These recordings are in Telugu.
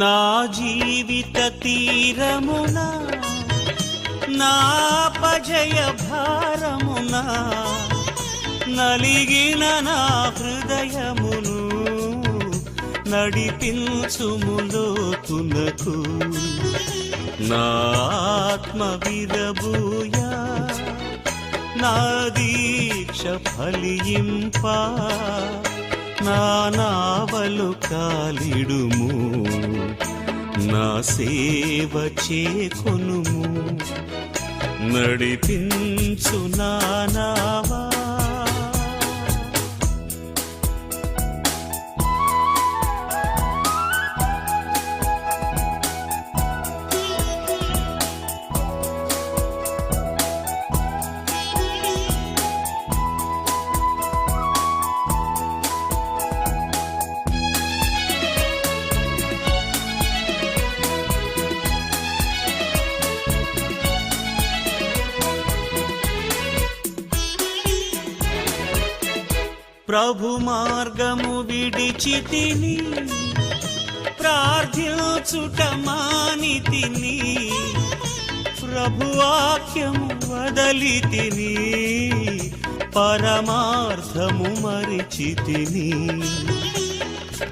నా జీవిత తీరమున నా పజయ భారమున నలిగిన నా హృదయమును నడిపించుములోతునకు నా ఆత్మ విరబూయా నా దీక్ష ఫలింపా. నా కాలిడుము. నా సేవ చేకొనుము. నడిపించు నానా ప్రభు మార్గము విడిచి తిని ప్రార్థించుట మాని తిని ప్రభువాక్యము వదలి తిని పరమార్థము మరిచి తిని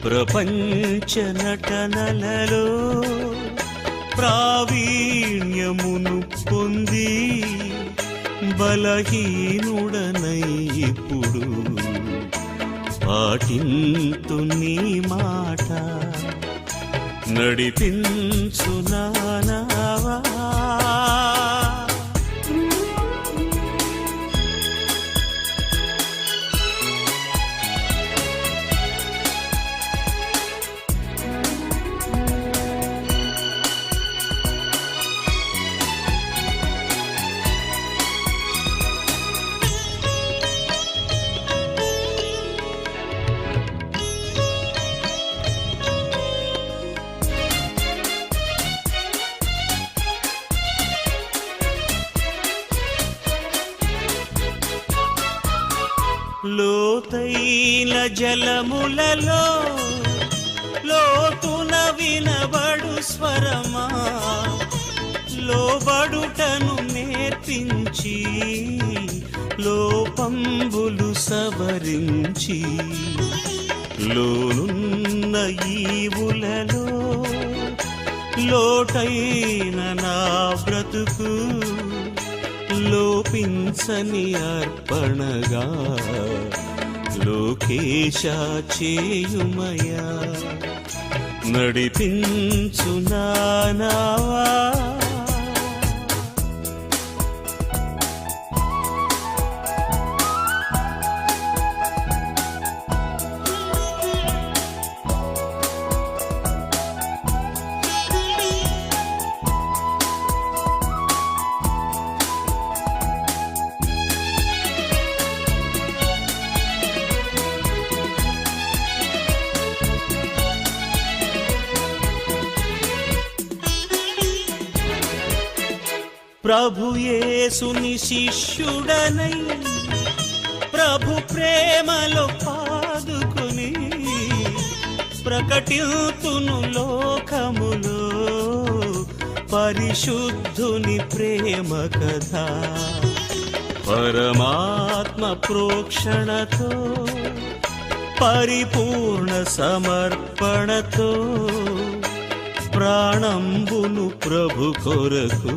ప్రపంచ నటనలలో ప్రావీణ్యమును పొంది బలహీనుడనై ఇప్పుడు పాటింతు నీ మాట. నడిపించు నానావా జలములలో లోతున వినబడు స్వరమా? లోబడుటను నేర్పించి లోపంబులు సవరించి లోనున్న ఈవులలో లోటైన నా బ్రతుకు లోపించని అర్పణగా లోకేశ చేయుమయా? నడిపించు నానావా ప్రభుయేసుని శిష్యుడనై ప్రభు ప్రేమలో పాదుకుని ప్రకటితును లోకములో పరిశుద్ధుని ప్రేమ కథ. పరమాత్మ ప్రోక్షణతో పరిపూర్ణ సమర్పణతో ప్రాణంబును ప్రభు కొరకు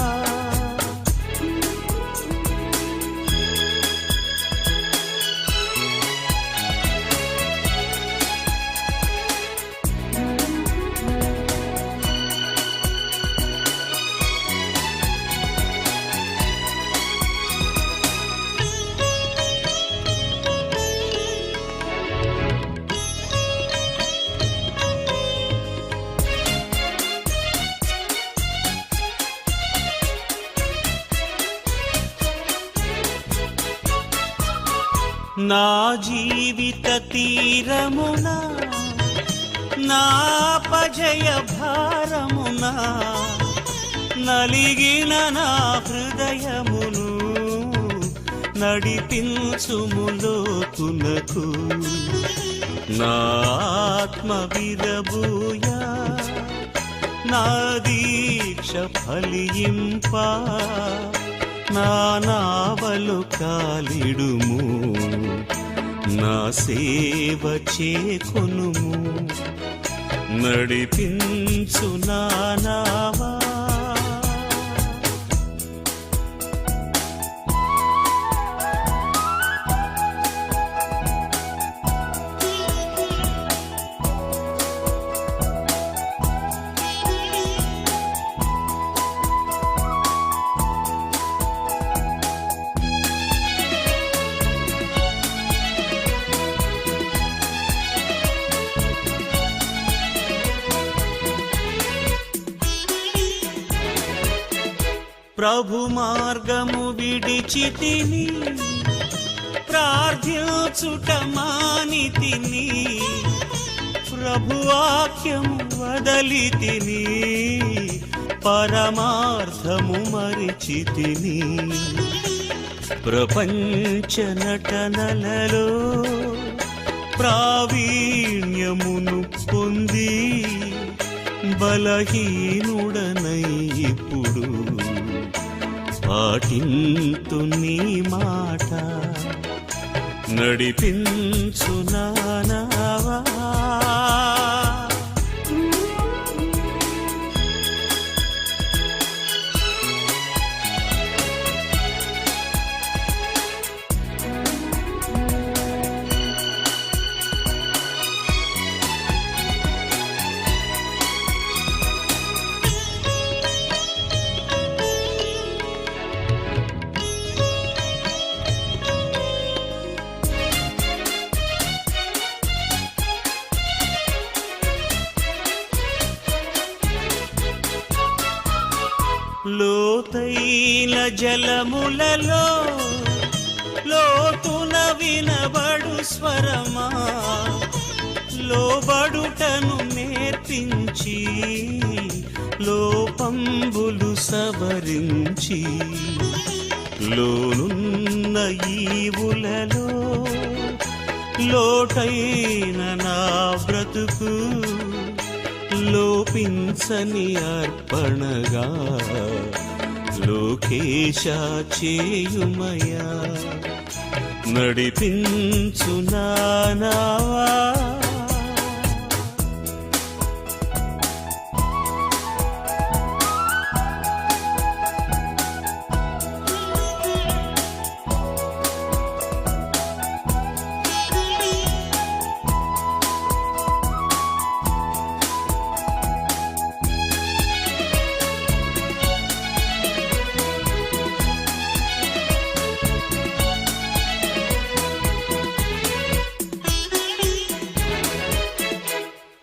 నా జీవిత తీరమున నా పజయ భారమున నలిగిన నా హృదయమును నడిపించుములోకునకు నా ఆత్మ విరబూయా నా దీక్ష ఫలింపా. నానావలు కాలిడుము. నా సేవ చేకొనుము. నడిపించు నానా ప్రభు మార్గము విడిచి తిని ప్రార్థించుట మాని తిని ప్రభువాక్యము వదలి తిని పరమార్థము మరిచి తిని. ప్రపంచ నటనలలో ప్రావీణ్యమును పొంది బలహీనుడనై ఇప్పుడు పాటింతు నీ మాట నడిపించు నానావా జలములలో లోతున వినబడు స్వరమా? లోబడుటను నేర్పించి లోపంబులు సవరించి లోనున్న ఈవులలో లోటైన నా బ్రతుకు లోపించని అర్పణగా లోకేశ చేయుమయా నడిపించు నానావా.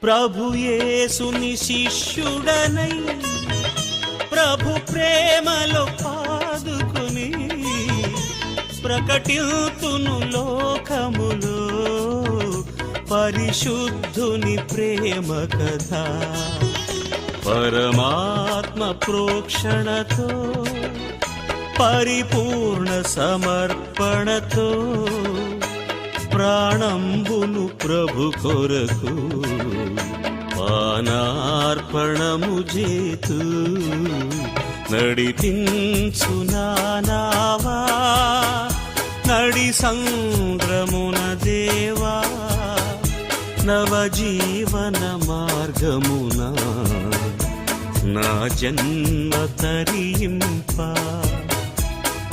ప్రభుయేసుని శిష్యుడనై ప్రభు ప్రేమలో పాదుకుని ప్రకటితును లోకములో పరిశుద్ధుని ప్రేమ కథ. పరమాత్మ ప్రోక్షణతో పరిపూర్ణ సమర్పణతో ప్రాణంబును ప్రభు కొరకు పానార్పణము చేతు నడిపించు నానావా. నడి సంగ్రమున దేవా నవజీవన మార్గమున నా జన్మ తరింప.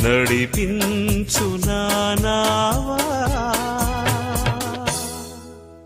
నడిపించు నానావా.